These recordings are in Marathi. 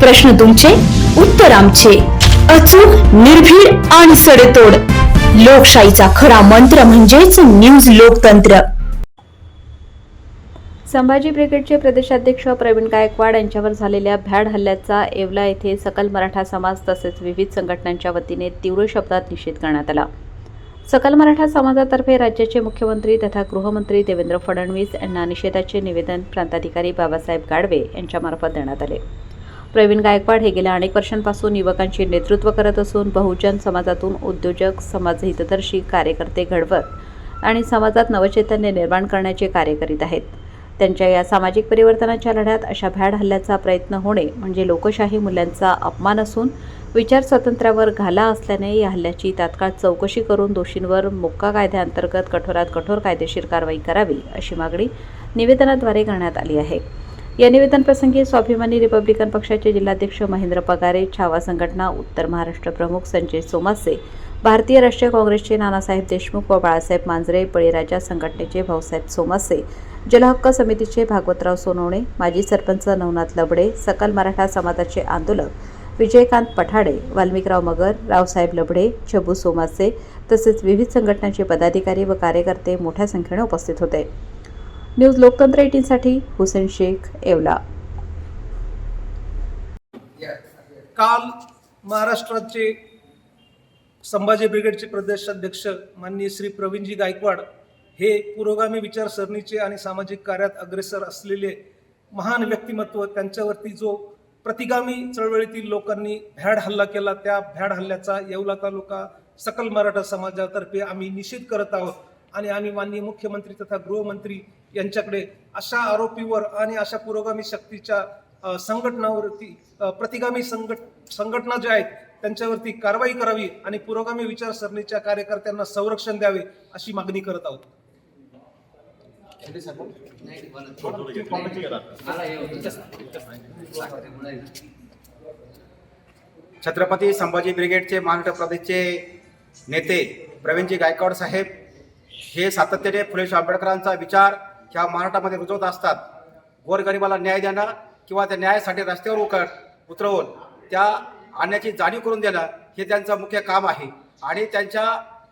प्रश्न तुमचे उत्तर आमचे. अचूक निर्भीड आणि सडेतोड. लोकशाहीचा खरा मंत्र म्हणजेच न्यूज लोकतंत्र. संभाजी ब्रिगेडचे प्रदेशाध्यक्ष प्रवीण गायकवाड यांच्यावर झालेल्या भ्याड हल्ल्याचा येवला येथे सकल मराठा समाज तसेच विविध संघटनांच्या वतीने तीव्र शब्दात निषेध करण्यात आला. सकल मराठा समाजातर्फे राज्याचे मुख्यमंत्री तथा गृहमंत्री देवेंद्र फडणवीस यांना निषेधाचे निवेदन प्रांताधिकारी बाबासाहेब गाडवे यांच्यामार्फत देण्यात आले. प्रवीण गायकवाड हे गेल्या अनेक वर्षांपासून युवकांचे नेतृत्व करत असून बहुजन समाजातून उद्योजक समाजहितदर्शी कार्यकर्ते घडवत आणि समाजात नवचैतन्य निर्माण करण्याचे कार्य करीत आहेत. त्यांच्या या सामाजिक परिवर्तनाच्या लढ्यात अशा भ्याड हल्ल्याचा प्रयत्न होणे म्हणजे लोकशाही मूल्यांचा अपमान असून विचार स्वातंत्र्यावर घाला असल्याने या हल्ल्याची तात्काळ चौकशी करून दोषींवर मोक्का कायद्याअंतर्गत कठोरात कठोर कायदेशीर कारवाई करावी अशी मागणी निवेदनाद्वारे करण्यात आली आहे. या निवेदनप्रसंगी स्वाभिमानी रिपब्लिकन पक्षाचे जिल्हाध्यक्ष महेंद्र पगारे छावा संघटना उत्तर महाराष्ट्र प्रमुख संजय सोमासे भारतीय राष्ट्रीय काँग्रेसचे नानासाहेब देशमुख व बाळासाहेब मांजरे बळीराजा संघटनेचे भाऊसाहेब सोमासे जलहक्क समितीचे भागवतराव सोनवणे माजी सरपंच नवनाथ लबडे सकल मराठा समाजाचे आंदोलक विजयकांत पठाडे वाल्मिकराव मगर रावसाहेब लबडे छबू सोमासे तसेच विविध संघटनांचे पदाधिकारी व कार्यकर्ते मोठ्या संख्येने उपस्थित होते. न्यूज लोकतंत्र एटीनसाठी हुसेन शेख येवला. काल महाराष्ट्राचे संभाजी ब्रिगेडचे प्रदेशाध्यक्ष माननीय श्री प्रवीणजी गायकवाड हे पुरोगामी विचारसरणीचे आणि सामाजिक कार्यात अग्रेसर असलेले महान व्यक्तिमत्व त्यांच्यावरती जो प्रतिगामी चळवळीतील लोकांनी भ्याड हल्ला केला त्या भ्याड हल्ल्याचा येवला तालुका सकल मराठा समाजातर्फे आम्ही निषेध करत आहोत. आणि आम्ही माननीय मुख्यमंत्री तथा गृहमंत्री यांच्याकडे अशा आरोपीवर आणि अशा पुरोगामी शक्तीच्या संघटनावरती प्रतिगामी संघट संघटना ज्या आहेत त्यांच्यावरती कारवाई करावी आणि पुरोगामी विचारसरणीच्या कार्यकर्त्यांना संरक्षण द्यावे अशी मागणी करत आहोत. छत्रपती संभाजी ब्रिगेडचे महाराष्ट्र प्रदेशचे नेते प्रवीणजी गायकवाड साहेब हे सातत्याने फुले आंबेडकरांचा विचार ह्या महाराष्ट्रामध्ये रुजवत असतात गोरगरिबाला न्याय देणं किंवा त्या न्यायासाठी रस्त्यावर उकर उतरवून त्या आणण्याची जाणीव करून देणं हे त्यांचं मुख्य काम आहे. आणि त्यांच्या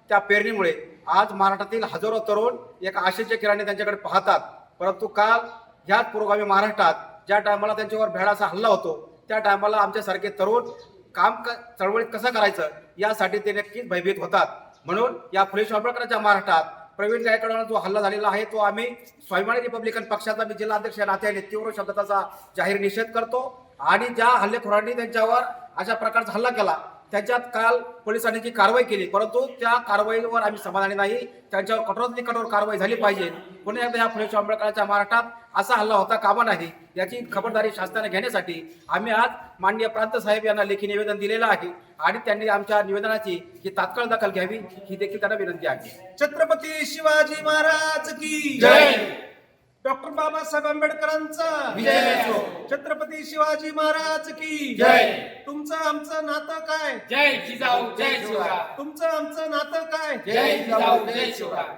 त्या पेरणीमुळे आज महाराष्ट्रातील हजारो तरुण एका आशेच्या किराणे त्यांच्याकडे पाहतात. परंतु काल ह्याच पुरोगामी महाराष्ट्रात ज्या टायमाला त्यांच्यावर भेडाचा हल्ला होतो त्या टायमाला आमच्यासारखे तरुण काम क चळवळीत कसं करायचं यासाठी ते नक्कीच भयभीत होतात. म्हणून या फुले शाहू महाराष्ट्रात प्रवीण गायकवाडांना जो हल्ला झालेला आहे तो आम्ही स्वाभिमानी रिपब्लिकन पक्षाचा मी जिल्हाध्यक्ष नात्याने तीव्र शब्दाचा जाहीर निषेध करतो. आणि ज्या हल्लेखोरांनी त्यांच्यावर अशा प्रकारचा हल्ला केला त्याच्यात काल पोलिसांनी जी कारवाई केली परंतु त्या कारवाईवर आम्ही समाधानी नाही. त्यांच्यावर कठोरातली कठोर कारवाई झाली पाहिजे. पुन्हा एकदा या फुले आंबेडकरांच्या महाराष्ट्रात असा हल्ला होता कामा नाही. याची खबरदारी शासनाने घेण्यासाठी आम्ही आज माननीय प्रांत साहेब यांना लेखी निवेदन दिलेलं आहे आणि त्यांनी आमच्या निवेदनाची ही तात्काळ दखल घ्यावी ही देखील त्यांना विनंती आहे. छत्रपती शिवाजी महाराज की जय. डॉक्टर बाबासाहेब आंबेडकरांचा. छत्रपती शिवाजी महाराज की जय. तुमचं आमचं नातं काय? जय जिजाऊ जय शिवराय. तुमचं आमचं नातं काय? जय जिजाऊ जय शिवराय.